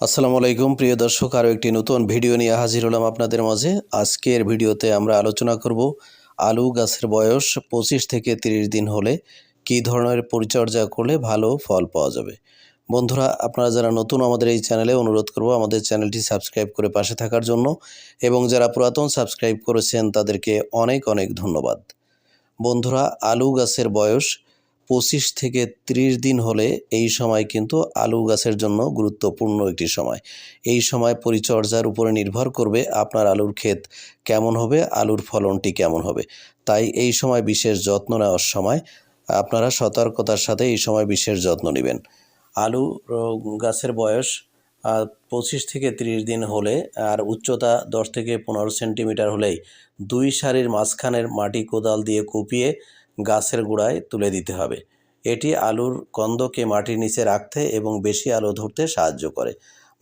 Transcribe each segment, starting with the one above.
আসসালামু আলাইকুম, প্রিয় দর্শক, আরও একটি নতুন ভিডিও নিয়ে হাজির হলাম আপনাদের মাঝে। আজকের ভিডিওতে আমরা আলোচনা করব আলু গাছের বয়স পঁচিশ থেকে তিরিশ দিন হলে কী ধরনের পরিচর্যা করলে ভালো ফল পাওয়া যাবে। বন্ধুরা, আপনারা যারা নতুন আমাদের এই চ্যানেলে অনুরোধ করব আমাদের চ্যানেলটি সাবস্ক্রাইব করে পাশে থাকার জন্য এবং যারা পুরাতন সাবস্ক্রাইব করেছেন তাদেরকে অনেক অনেক ধন্যবাদ। বন্ধুরা, আলু গাছের বয়স পঁচিশ থেকে ত্রিশ দিন হলে এই সময় কিন্তু আলু গাছের জন্য গুরুত্বপূর্ণ একটি সময়। এই সময় পরিচর্যার উপরে নির্ভর করবে আপনার আলুর ক্ষেত কেমন হবে, আলুর ফলনটি কেমন হবে। তাই এই সময় বিশেষ যত্ন নেওয়ার সময় আপনারা সতর্কতার সাথে এই সময় বিশেষ যত্ন নেবেন। আলু গাছের বয়স পঁচিশ থেকে তিরিশ দিন হলে আর উচ্চতা দশ থেকে পনেরো সেন্টিমিটার হলেই দুই সারির মাঝখানের মাটি কোদাল দিয়ে কুপিয়ে গাছের গোড়ায় তুলে দিতে হবে। এটি আলুর কন্দকে মাটির নিচে রাখতে এবং বেশি আলো ধরতে সাহায্য করে।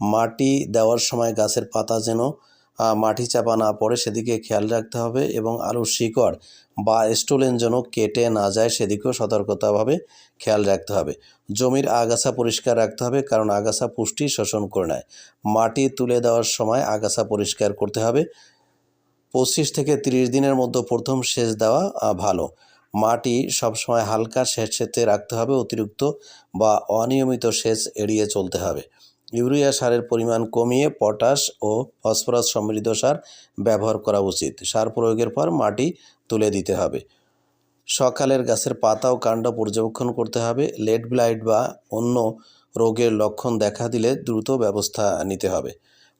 মাটি দেওয়ার সময় গাছের পাতা যেন মাটি চাপা না পড়ে সেদিকে খেয়াল রাখতে হবে এবং আলুর শিকড় বা স্টোলেন যেন কেটে না যায় সেদিকেও সতর্কতাভাবে খেয়াল রাখতে হবে। জমির আগাছা পরিষ্কার রাখতে হবে কারণ আগাছা পুষ্টি শোষণ করে নেয়। মাটি তুলে দেওয়ার সময় আগাছা পরিষ্কার করতে হবে। পঁচিশ থেকে তিরিশ দিনের মধ্যে প্রথম সেচ দেওয়া ভালো। মাটি সবসময় হালকা সেচেতে রাখতে হবে, অতিরিক্ত বা অনিয়মিত সেচ এড়িয়ে চলতে হবে। ইউরিয়া সারের পরিমাণ কমিয়ে পটাশ ও ফসফরাস সমৃদ্ধ সার ব্যবহার করা উচিত। সার প্রয়োগের পর মাটি তুলে দিতে হবে। সকালের গাছের পাতা ও কাণ্ড পর্যবেক্ষণ করতে হবে। লেড ব্লাইট বা অন্য রোগের লক্ষণ দেখা দিলে দ্রুত ব্যবস্থা নিতে হবে।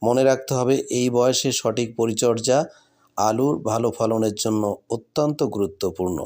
মনে রাখতে হবে, এই বয়সে সঠিক পরিচর্যা আলুর ভালো ফলনের জন্য অত্যন্ত গুরুত্বপূর্ণ।